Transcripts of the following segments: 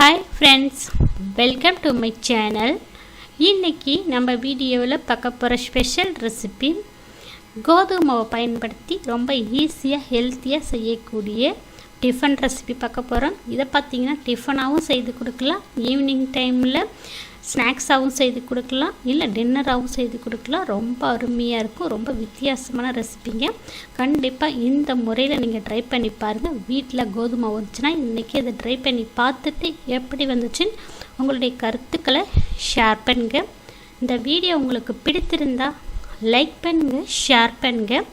Hi friends welcome to my channel இன்றைக்கி நம்ம வீடியோவில் பார்க்க போகிற ஸ்பெஷல் ரெசிபி கோதுமை மாவை பயன்படுத்தி ரொம்ப ஈஸியாக ஹெல்த்தியாக செய்யக்கூடிய டிஃபன் ரெசிபி பார்க்க போகிறோம் இதை பார்த்தீங்கன்னா டிஃபனாகவும் செய்து கொடுக்கலாம். ஈவினிங் டைமில் ஸ்நாக்ஸாகவும் செய்து கொடுக்கலாம் இல்லை டின்னராகவும் செய்து கொடுக்கலாம். ரொம்ப அருமையாக இருக்கும். ரொம்ப வித்தியாசமான ரெசிபிங்க. கண்டிப்பாக இந்த முறையில் நீங்கள் ட்ரை பண்ணி பாருங்கள் வீட்டில் கோதுமை வந்துச்சுன்னா இன்றைக்கி அதை ட்ரை பண்ணி பார்த்துட்டு எப்படி வந்துச்சுன்னு உங்களுடைய கருத்துக்களை ஷேர் பண்ணுங்கள் இந்த வீடியோ உங்களுக்கு பிடித்திருந்தா லைக் பண்ணுங்கள் ஷேர் பண்ணுங்கள்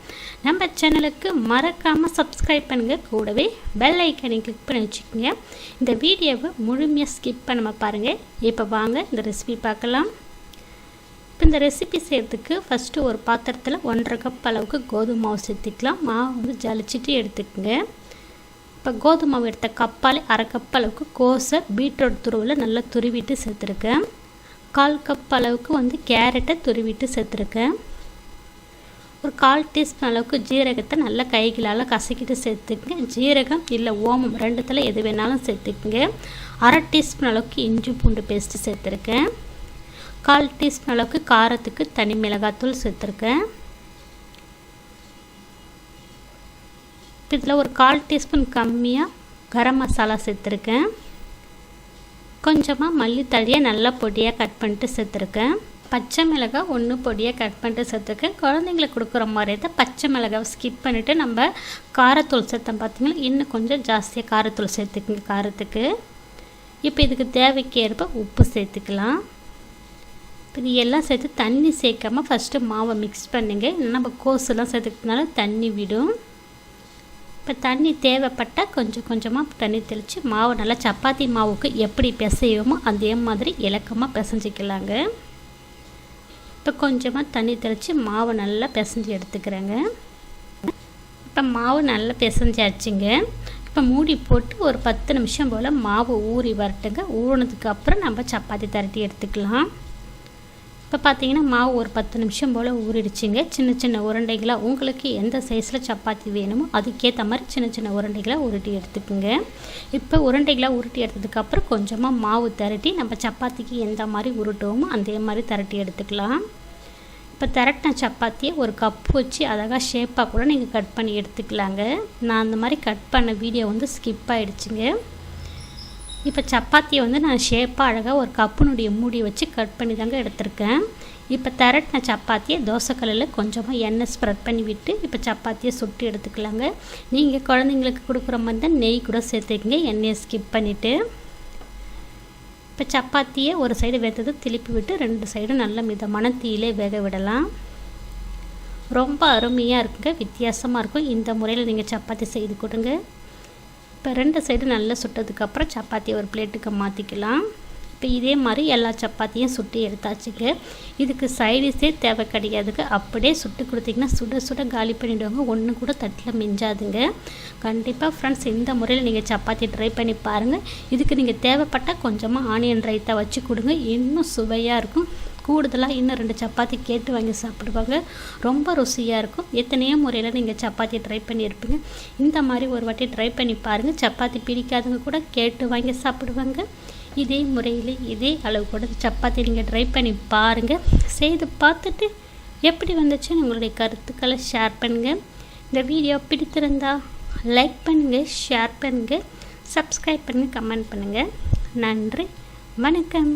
நம்ம சேனலுக்கு மறக்காமல் சப்ஸ்கிரைப் பண்ணுங்கள் கூடவே பெல் ஐக்கனை கிளிக் பண்ணி வச்சுக்கோங்க. இந்த வீடியோவை முழுமையாக ஸ்கிப் பண்ணாமல் பாருங்கள் இப்போ வாங்க இந்த ரெசிபி பார்க்கலாம். இப்போ இந்த ரெசிபி செய்கிறதுக்கு ஃபஸ்ட்டு ஒரு பாத்திரத்தில் ஒன்றரை கப் அளவுக்கு கோதுமை மாவு சேர்த்துக்கலாம். மாவு வந்து ஜலிச்சிட்டு எடுத்துக்கோங்க. இப்போ கோதுமை மாவு எடுத்த கப்பாலே அரை கப் அளவுக்கு கோஸை பீட்ரூட் துருவில் நல்லா துருவிட்டு சேர்த்துருக்கேன். கால் கப் அளவுக்கு வந்து கேரட்டை துருவிட்டு சேர்த்துருக்கேன். ஒரு கால் டீஸ்பூன் அளவுக்கு ஜீரகத்தை நல்லா கைகளால் கசக்கிட்டு சேர்த்துக்குங்க. ஜீரகம் இல்லை ஓமம் ரெண்டுத்தில் எது வேணாலும் சேர்த்துக்குங்க. அரை டீஸ்பூன் அளவுக்கு இஞ்சி பூண்டு பேஸ்ட்டு சேர்த்துருக்கேன். கால் டீஸ்பூன் அளவுக்கு காரத்துக்கு தனி மிளகாத்தூள் சேர்த்துருக்கேன். இதில் ஒரு கால் டீஸ்பூன் கம்மியாக கரம் மசாலா சேர்த்துருக்கேன். கொஞ்சமாக மல்லித்தழையை நல்லா பொடியாக கட் பண்ணிட்டு சேர்த்துருக்கேன். பச்சை மிளகாய் ஒன்று பொடியாக கட் பண்ணிட்டு சேர்த்துருக்கேன் குழந்தைங்களுக்கு கொடுக்குற மாதிரி தான் பச்சை மிளகாவை ஸ்கிப் பண்ணிவிட்டு நம்ம காரத்தூள் சேர்த்தோம் பார்த்திங்கன்னா இன்னும் கொஞ்சம் ஜாஸ்தியாக காரத்தூள் சேர்த்துக்குங்க காரத்துக்கு. இப்போ இதுக்கு தேவைக்கேற்ப உப்பு சேர்த்துக்கலாம். இது எல்லாம் சேர்த்து தண்ணி சேர்க்காமல் ஃபஸ்ட்டு மாவை மிக்ஸ் பண்ணுங்க. நம்ம கோஸெல்லாம் சேர்த்துக்கிறதுனால தண்ணி விடும். இப்போ தண்ணி தேவைப்பட்டால் கொஞ்சம் கொஞ்சமாக தண்ணி தெளித்து மாவு நல்லா சப்பாத்தி மாவுக்கு எப்படி பிசையுமோ அதே மாதிரி இலக்கமாக பிசைஞ்சிக்கலாங்க. இப்போ கொஞ்சமாக தண்ணி தெளித்து மாவை நல்லா பிசைஞ்சு எடுத்துக்கிறேங்க. இப்போ மாவு நல்லா பிசைஞ்சாச்சுங்க. இப்போ மூடி போட்டு ஒரு பத்து நிமிஷம் போல் மாவு ஊறி வரட்டுங்க. ஊறினதுக்கு அப்புறம் நம்ம சப்பாத்தி தரட்டி எடுத்துக்கலாம். இப்போ பார்த்தீங்கன்னா மாவு ஒரு பத்து நிமிஷம் போல் ஊறிடுச்சிங்க. சின்ன சின்ன உருண்டைகளாக உங்களுக்கு எந்த சைஸில் சப்பாத்தி வேணுமோ அதுக்கேற்ற மாதிரி சின்ன சின்ன உருண்டைகளாக உருட்டி எடுத்துக்கோங்க. இப்போ உருண்டைகளாக உருட்டி எடுத்ததுக்கப்புறம் கொஞ்சமாக மாவு திரட்டி நம்ம சப்பாத்திக்கு எந்த மாதிரி உருட்டுவோமோ அதே மாதிரி திரட்டி எடுத்துக்கலாம். இப்போ திரட்டின சப்பாத்தியை ஒரு கப் வச்சு அழகாக ஷேப்பாக கூட நீங்கள் கட் பண்ணி எடுத்துக்கலாங்க. நான் அந்த மாதிரி கட் பண்ண வீடியோ வந்து ஸ்கிப் ஆகிடுச்சிங்க இப்போ சப்பாத்தியை வந்து நான் ஷேப்பாக அழகாக ஒரு கப்புனுடைய மூடி வச்சு கட் பண்ணி தாங்க எடுத்திருக்கேன். இப்போ திரட்டின சப்பாத்தியை தோசைக்கல்லில் கொஞ்சமாக எண்ணெய் ஸ்ப்ரெட் பண்ணி விட்டு இப்போ சப்பாத்தியை சுட்டு எடுத்துக்கலாங்க. நீங்கள் குழந்தைங்களுக்கு கொடுக்குற மாதிரி தான் நெய் கூட சேர்த்துக்கங்க எண்ணெயை ஸ்கிப் பண்ணிவிட்டு இப்போ சப்பாத்தியை ஒரு சைடு வெந்தது திருப்பி விட்டு ரெண்டு சைடும் நல்ல மிதமான தீயிலே வேக விடலாம். ரொம்ப அருமையாக இருக்குங்க வித்தியாசமாக இருக்கும். இந்த முறையில் நீங்கள் சப்பாத்தி செய்து கொடுங்க. இப்போ ரெண்டு சைடு நல்லா சுட்டதுக்கப்புறம் சப்பாத்தியை ஒரு பிளேட்டுக்கு மாற்றிக்கலாம் இப்போ இதே மாதிரி எல்லா சப்பாத்தியும் சுட்டு எடுத்தாச்சுங்க. இதுக்கு சைடிஸே தேவை கிடையாதுங்க. அப்படியே சுட்டு கொடுத்தீங்கன்னா சுட சுட காலி பண்ணிவிடுவாங்க ஒன்று கூட தட்டில் மிஞ்சாதுங்க. கண்டிப்பாக ஃப்ரெண்ட்ஸ் இந்த முறையில் நீங்கள் சப்பாத்தி ட்ரை பண்ணி பாருங்கள் இதுக்கு நீங்கள் தேவைப்பட்டால் கொஞ்சமாக ஆனியன் ரைத்தா வச்சு கொடுங்க. இன்னும் சுவையாக இருக்கும். கூடுதலாக இன்னும் ரெண்டு சப்பாத்தி கேட்டு வாங்கி சாப்பிடுவாங்க. ரொம்ப ருசியாக இருக்கும். எத்தனையோ முறையில் நீங்கள் சப்பாத்தி ட்ரை பண்ணியிருப்பீங்க இந்த மாதிரி ஒரு வாட்டி ட்ரை பண்ணி பாருங்கள் சப்பாத்தி பிடிக்காதவங்க கூட கேட்டு வாங்கி சாப்பிடுவாங்க. இதே முறையில் இதே அளவு கூட சப்பாத்தி நீங்கள் ட்ரை பண்ணி பாருங்கள் செய்து பார்த்துட்டு எப்படி வந்துச்சுன்னு உங்களுடைய கருத்துக்களை ஷேர் பண்ணுங்கள் இந்த வீடியோ பிடித்திருந்தா லைக் பண்ணுங்கள் ஷேர் பண்ணுங்கள் சப்ஸ்கிரைப் பண்ணுங்கள் கமெண்ட் பண்ணுங்கள் நன்றி வணக்கம்.